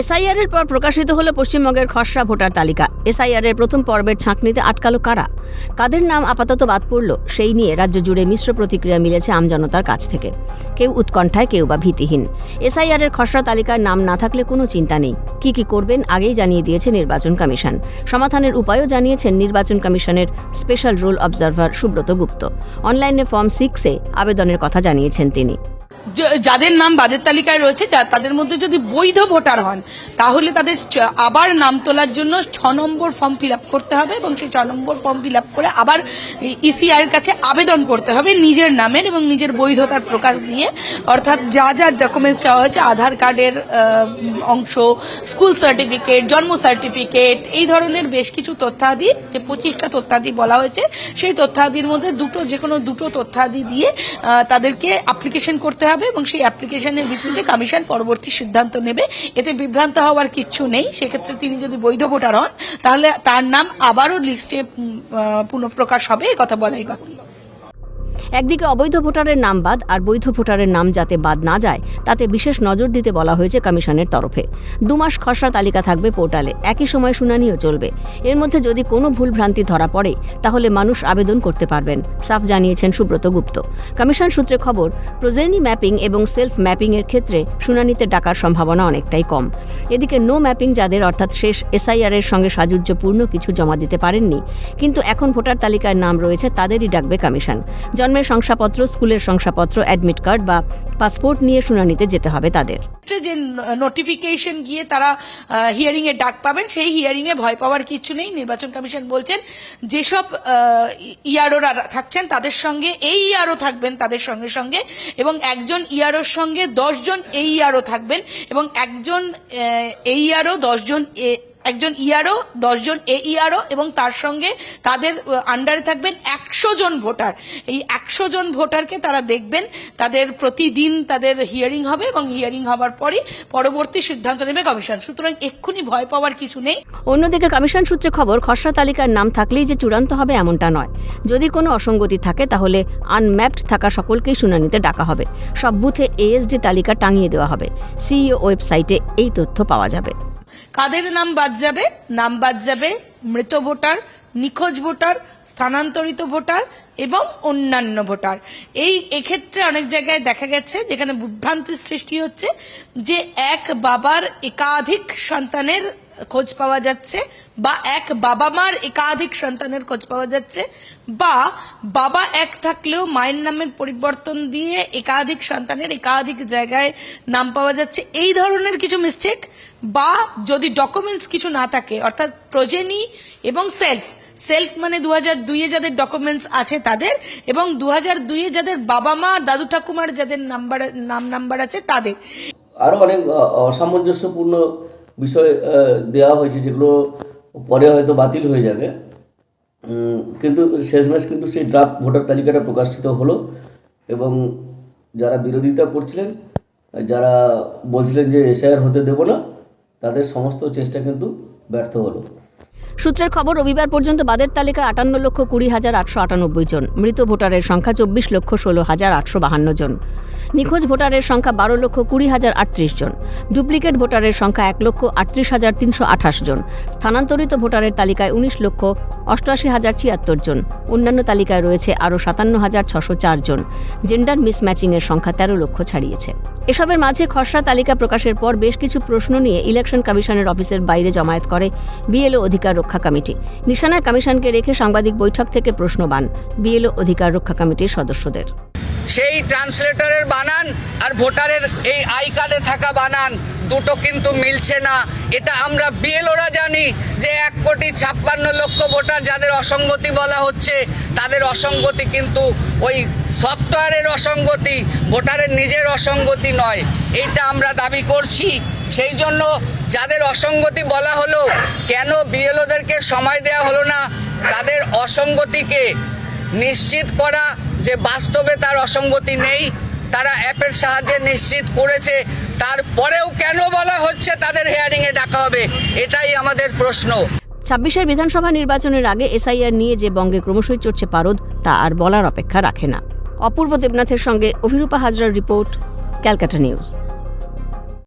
SIR এর পর প্রকাশিত হলো পশ্চিমবঙ্গের খসড়া ভোটার তালিকা। এসআইআর এর প্রথম পর্বের ছাঁকনিতে আটকালো কারা? কাদের নাম আপাতত বাদ পড়ল? সেই নিয়ে রাজ্য জুড়ে মিশ্র প্রতিক্রিয়া মিলেছে আমজনতার কাছ থেকে। কেউ উৎকণ্ঠায়, কেউ বা ভীতিহীন। এসআইআর এর খসড়া তালিকায় নাম না থাকলে কোনো চিন্তা নেই। কি কি করবেন আগেই জানিয়ে দিয়েছে নির্বাচন কমিশন। সমাধানের উপায়ও জানিয়েছেন নির্বাচন কমিশনের special roll observer Subrata Gupta. অনলাইনে ফর্ম সিক্সে আবেদনের কথা জানিয়েছেন তিনি। যাদের নাম বাদের তালিকায় রয়েছে তাদের মধ্যে যদি বৈধ ভোটার হন, তাহলে তাদের আবার নাম তোলার জন্য ছ নম্বর ফর্ম ফিল করতে হবে এবং সেই ছ নম্বর ফর্ম ফিল করে আবার ইসিআই এর কাছে আবেদন করতে হবে নিজের নামের এবং নিজের বৈধতার প্রকাশ দিয়ে। অর্থাৎ যা যা ডকুমেন্টস চাওয়া হয়েছে, আধার কার্ডের অংশ স্কুল সার্টিফিকেট জন্ম সার্টিফিকেট এই ধরনের বেশ কিছু তথ্যাদি, যে পঁচিশটা তথ্যাদি বলা হয়েছে, সেই তথ্যাদির মধ্যে দুটো যে কোনো দুটো তথ্যাদি দিয়ে তাদেরকে অ্যাপ্লিকেশন করতে হবে এবং সেই অ্যাপ্লিকেশনের ভিত্তিতে কমিশন পরবর্তী সিদ্ধান্ত নেবে। এতে বিভ্রান্ত হওয়ার কিচ্ছু নেই। সেক্ষেত্রে তিনি যদি বৈধ ভোটার হন, তাহলে তার নাম আবারও লিস্টে পুনঃপ্রকাশ হবে কথা বলাই বাহুল্য। একদিকে অবৈধ ভোটারের নাম বাদ আর বৈধ ভোটারের নাম যাতে বাদ না যায়, তাতে বিশেষ নজর দিতে বলা হয়েছে কমিশনের তরফে। দুমাস খসড়া তালিকা থাকবে পোর্টালে, একই সময় শুনানিও চলবে। এর মধ্যে যদি কোনো ভুলভ্রান্তি ধরা পড়ে, তাহলে মানুষ আবেদন করতে পারবেন, সাফ জানিয়েছেন সুব্রত গুপ্ত। কমিশন সূত্রে খবর, প্রোজেনি ম্যাপিং এবং সেলফ ম্যাপিং এর ক্ষেত্রে শুনানিতে ডাকার সম্ভাবনা অনেকটাই কম। এদিকে নো ম্যাপিং যাদের, অর্থাৎ শেষ এসআইআর এর সঙ্গে সাযুজ্যপূর্ণ কিছু জমা দিতে পারেননি, কিন্তু এখন ভোটার তালিকায় নাম রয়েছে, তাদেরই ডাকবে কমিশন। জন্মের শংসাপত্র, স্কুলের শংসাপত্র অ্যাডমিট কার্ড বা পাসপোর্ট নিয়ে শুনানিতে যেতে হবে তাদের। যে নোটিফিকেশন গিয়ে তারা হিয়ারিং এ ডাক পাবেন, সেই হিয়ারিং এ ভয় পাওয়ার কিছু নেই। নির্বাচন কমিশন বলছেন, যেসব ইয়ারোরা থাকছেন, তাদের সঙ্গে এই ইয়ারও থাকবেন, তাদের সঙ্গে সঙ্গে, এবং একজন ইয়ারোর সঙ্গে দশজন এই ইয়ারও থাকবেন, এবং একজন এই ইয়ারও দশজন একজন ইআরও দশজন এ ইআরও এবং তার সঙ্গে তাদের আন্ডারে থাকবেন একশো জন ভোটার। এই একশো জন ভোটারকে তারা দেখবেন, তাদের প্রতিদিন তাদের হিয়ারিং হবে এবং হিয়ারিং হবার পরই পরবর্তী সিদ্ধান্ত নেবে কমিশন। সুতরাং এক্ষুনি ভয় পাওয়ার কিছু নেই। অন্যদিকে কমিশন সূত্রে খবর, খসড়া তালিকার নাম থাকলেই যে চূড়ান্ত হবে এমনটা নয়। যদি কোনো অসঙ্গতি থাকে, তাহলে আনম্যাপড থাকা সকলকেই শুনানিতে ডাকা হবে। সব বুথে এএসডি তালিকা টাঙিয়ে দেওয়া হবে। সিইও ওয়েবসাইটে এই তথ্য পাওয়া যাবে। কাদের নাম বাদ যাবে? নাম বাদ যাবে মৃত ভোটার, নিখোঁজ ভোটার, স্থানান্তরিত ভোটার এবং অন্যান্য ভোটার। এই এক্ষেত্রে অনেক জায়গায় দেখা গেছে যেখানে বিভ্রান্তির সৃষ্টি হচ্ছে যে এক বাবার একাধিক সন্তানের খোঁজ পাওয়া যাচ্ছে, বা এক বাবা মার একাধিক সন্তানের খোঁজ পাওয়া যাচ্ছে, বা বাবা এক থাকলেও মায়ের নামের পরিবর্তন দিয়ে একাধিক সন্তানের একাধিক জায়গায় নাম পাওয়া যাচ্ছে। এই ধরনের কিছু মিস্টেক বা যদি ডকুমেন্টস কিছু না থাকে, অর্থাৎ প্রজেনি এবং সেলফ সেলফ মানে দু হাজার দুইয়ে যাদের ডকুমেন্টস আছে তাদের, এবং দু হাজার দুইয়ে যাদের বাবা মা, দাদু ঠাকুমার যাদের নাম্বার নাম নাম্বার আছে তাদের। আরও অনেক অসামঞ্জস্যপূর্ণ বিষয় দেওয়া হয়েছে যেগুলো পরে হয়তো বাতিল হয়ে যাবে। কিন্তু শেষমেশ কিন্তু সেই ড্রাফট ভোটার তালিকাটা প্রকাশিত হলো এবং যারা বিরোধিতা করছিলেন, যারা বলছিলেন যে এসআইআর হতে দেব না, তাদের সমস্ত চেষ্টা কিন্তু ব্যর্থ হলো। সূত্রের খবর, রবিবার পর্যন্ত বাদের তালিকা আটান্ন লক্ষ কুড়ি হাজার আটশো আটানব্বই জন, মৃত ভোটারের সংখ্যা চব্বিশ লক্ষ ষোলো হাজার আটশো বাহান্ন জন। নিখোঁজ ভোটারের সংখ্যা বারো লক্ষ কুড়ি হাজার আটত্রিশ জন, ডুপ্লিকেট ভোটারের সংখ্যা এক লক্ষ আটত্রিশ হাজার তিনশো আঠাশ জন, স্থানান্তরিত ভোটারের তালিকায় উনিশ লক্ষ অষ্টআশি হাজার ছিয়াত্তর জন, অন্যান্য তালিকায় রয়েছে আরও সাতান্ন হাজার ছশো চার জন, জেন্ডার মিসম্যাচিংয়ের সংখ্যা তেরো লক্ষ ছাড়িয়েছে। এসবের মাঝে খসড়া তালিকা প্রকাশের পর বেশ কিছু প্রশ্ন নিয়ে ইলেকশন কমিশনের অফিসের বাইরে জমায়েত করে বিএলও অধিকার রক্ষা কমিটি। নিশানায় কমিশনকে রেখে সাংবাদিক বৈঠক থেকে প্রশ্ন প্রশ্নবান বিএলও অধিকার রক্ষা কমিটির সদস্যদের। সেই ট্রান্সলেটরের বানান আর ভোটারের এই আই কার্ডে থাকা বানান, দুটো কিন্তু মিলছে না। এটা আমরা বিএলওরা জানি যে এক কোটি ছাপ্পান্ন লক্ষ ভোটার যাদের অসঙ্গতি বলা হচ্ছে, তাদের অসঙ্গতি কিন্তু ওই সফটওয়্যারের অসঙ্গতি, ভোটারের নিজের অসঙ্গতি নয়। এইটা আমরা দাবি করছি। সেই জন্য যাদের অসঙ্গতি বলা হলো, কেন বিএলওদেরকে সময় দেওয়া হলো না? তাদের অসঙ্গতিকে নিশ্চিত করা যে বাস্তবে তার অসঙ্গতি নেই, তারা অ্যাপের সাহায্যে নিশ্চিত করেছে, তারপরেও কেন বলা হচ্ছে তাদের হেয়ারিংয়ে ডাকা হবে? এটাই আমাদের প্রশ্ন। ছাব্বিশের বিধানসভা নির্বাচনের আগে এসআইআর নিয়ে যে বঙ্গে ক্রমশই চড়ছে পারদ, তা আর বলার অপেক্ষা রাখে না। অপূর্ব দেবনাথের সঙ্গে অভিরূপা হাজরার রিপোর্ট, ক্যালকাটা নিউজ।